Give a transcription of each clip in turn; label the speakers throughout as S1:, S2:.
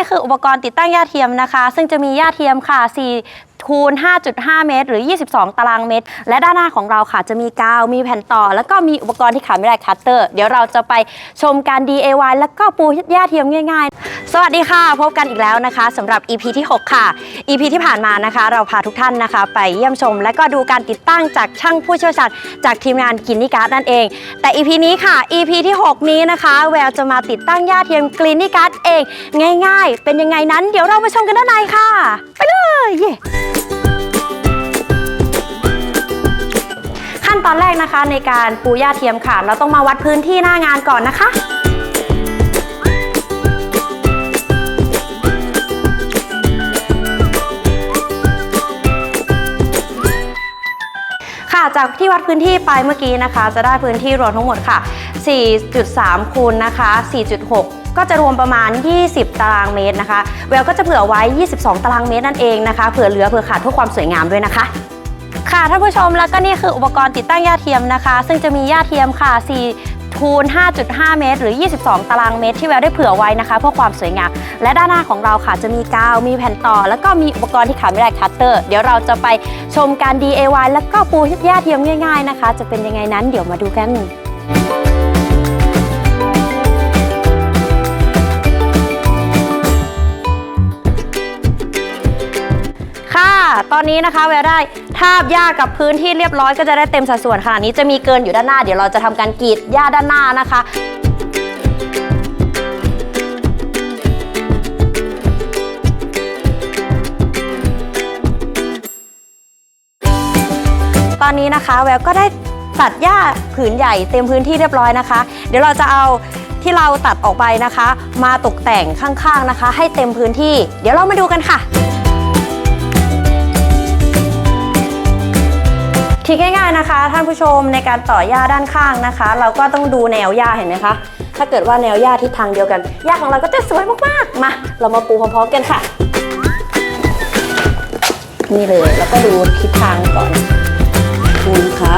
S1: นี่คืออุปกรณ์ติดตั้งยาเทียมนะคะ ซึ่งจะมียาเทียมค่ะ4 คูณ 5.5 เมตร หรือ 22 ตารางเมตร และด้านหน้าของเราค่ะจะมีกาว มีแผ่นต่อ แล้วก็มีอุปกรณ์ที่ขาดไม่ได้คัตเตอร์ เดี๋ยวเราจะไปชมการ DIY แล้วก็ปูหญ้าเทียมง่าย ๆ สวัสดีค่ะ พบกันอีกแล้วนะคะสำหรับ EP ที่ 6 ค่ะ EP ที่ผ่านมานะคะ เราพาทุกท่านนะคะ ไปเยี่ยมชม และก็ดูการติดตั้งจากช่างผู้เชี่ยวชาญจากทีมงานกินนิการ์ดนั่นเอง แต่ EP นี้ค่ะ EP ที่ 6 นี้นะคะ แววจะมาติดตั้งหญ้าเทียมกรีนนิการ์ดเอง ง่าย ๆ เป็นยังไงนั้น เดี๋ยวเราไปชมกันด้านในค่ะ ไปเลยเตอนแรกนะคะ ในการปูหญ้าเทียมค่ะ เราต้องมาวัดพื้นที่หน้างานก่อนนะคะค่ะจากที่วัดพื้นที่ไปเมื่อกี้นะคะ จะได้พื้นที่รวมทั้งหมดค่ะ 4.3 คูณนะคะ 4.6 ก็จะรวมประมาณ 20 ตารางเมตรนะคะ แววก็จะเผื่อไว้ 22 ตารางเมตรนั่นเองนะคะ เผื่อเหลือเผื่อขาดเพื่อความสวยงามด้วยนะคะ ค่ะท่านผู้ชมแล้วก็นี่คืออุปกรณ์ติดตั้งย่าเทียมนะคะ ซึ่งจะมีย่าเทียมค่ะ 4 คูณ 5.5 เมตร หรือ 22 ตารางเมตร ที่แววได้เผื่อไว้นะคะ เพื่อความสวยงาม และด้านหน้าของเราค่ะจะมีกาว มีแผ่นต่อ แล้วก็มีอุปกรณ์ที่ขาดไม่ได้คัตเตอร์ เดี๋ยวเราจะไปชมการ DIY แล้วก็ปูย่าเทียมง่าย ๆนะคะ จะเป็นยังไงนั้นเดี๋ยวมาดูกัน ตอนนี้นะคะแววได้ทาบหญ้ากับพื้นที่เรียบร้อยก็จะได้เต็มสัดส่วนขนาดนี้จะมีเกินอยู่ด้านหน้าเดี๋ยวเราจะทำการกรีดหญ้าด้านหน้านะคะตอนนี้นะคะแววก็ได้ตัดหญ้าผืนใหญ่เต็มพื้นที่เรียบร้อยนะคะ เดี๋ยวเราจะเอาที่เราตัดออกไปนะคะ มาตกแต่งข้างๆนะคะ ให้เต็มพื้นที่ เดี๋ยวเรามาดูกันค่ะ ทีง่ายๆนะคะ ท่านผู้ชมในการต่อหญ้าด้านข้างนะคะ เราก็ต้องดูแนวหญ้าเห็นไหมคะถ้าเกิดว่าแนวหญ้าทิศทางเดียวกันหญ้าของเราก็จะสวยมากๆมาเรามาปูพร้อมๆกันค่ะ นี่เลยแล้วก็ดูทิศทางก่อนดูนะคะ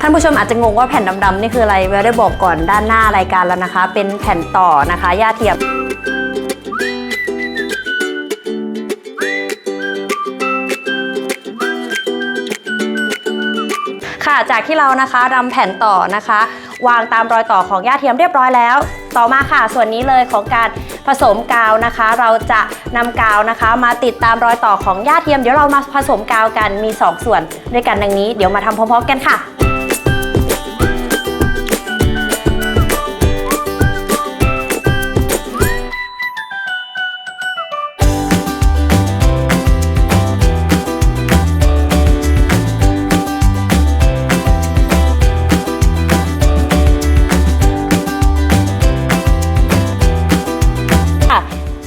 S1: ท่านผู้ชมอาจจะงงว่าแผ่นดำๆนี่คืออะไรแววได้บอกก่อนด้านหน้ารายการแล้วนะคะ เป็นแผ่นต่อนะคะหญ้าเทียม ค่ะ จากที่เรานะคะรำแผ่นต่อนะคะ วางตามรอยต่อของย่าเทียมเรียบร้อยแล้ว ต่อมาค่ะ ส่วนนี้เลยของการผสมกาวนะคะ เราจะนำกาวนะคะ มาติดตามรอยต่อของย่าเทียม เดี๋ยวเรามาผสมกาวกันมี 2 ส่วนด้วยกันดังนี้ เดี๋ยวมาทำพร้อมๆกันค่ะ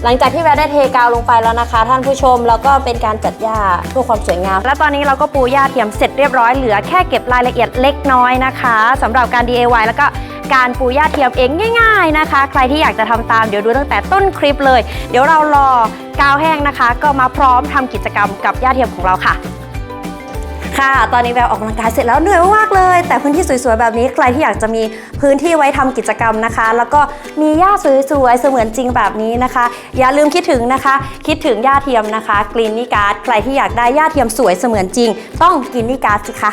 S1: หลังจากที่แววได้เทกาวลงไปแล้วนะคะ ท่านผู้ชมแล้วก็เป็นการจัดหญ้าเพื่อความสวยงาม และตอนนี้เราก็ปูหญ้าเทียมเสร็จเรียบร้อยเหลือแค่เก็บรายละเอียดเล็กน้อยนะคะสำหรับการ DIY แล้วก็การปูหญ้าเทียมเองง่าย ๆนะคะ ใครที่อยากจะทำตามเดี๋ยวดูตั้งแต่ต้นคลิปเลย เดี๋ยวเรารอกาวแห้งนะคะ ก็มาพร้อมทำกิจกรรมกับหญ้าเทียมของเราค่ะ ค่ะ ตอนนี้แววออกกำลังกายเสร็จแล้วเหนื่อยมากเลย แต่พื้นที่สวยๆแบบนี้ใครที่อยากจะมีพื้นที่ไว้ทำกิจกรรมนะคะ แล้วก็มีหญ้าสวยๆเสมือนจริงแบบนี้นะคะ อย่าลืมคิดถึงนะคะ คิดถึงหญ้าเทียมนะคะกรีนนี่การ์ดใครที่อยากได้หญ้าเทียมสวยเสมือนจริง ต้องกินนี่การ์ดสิคะ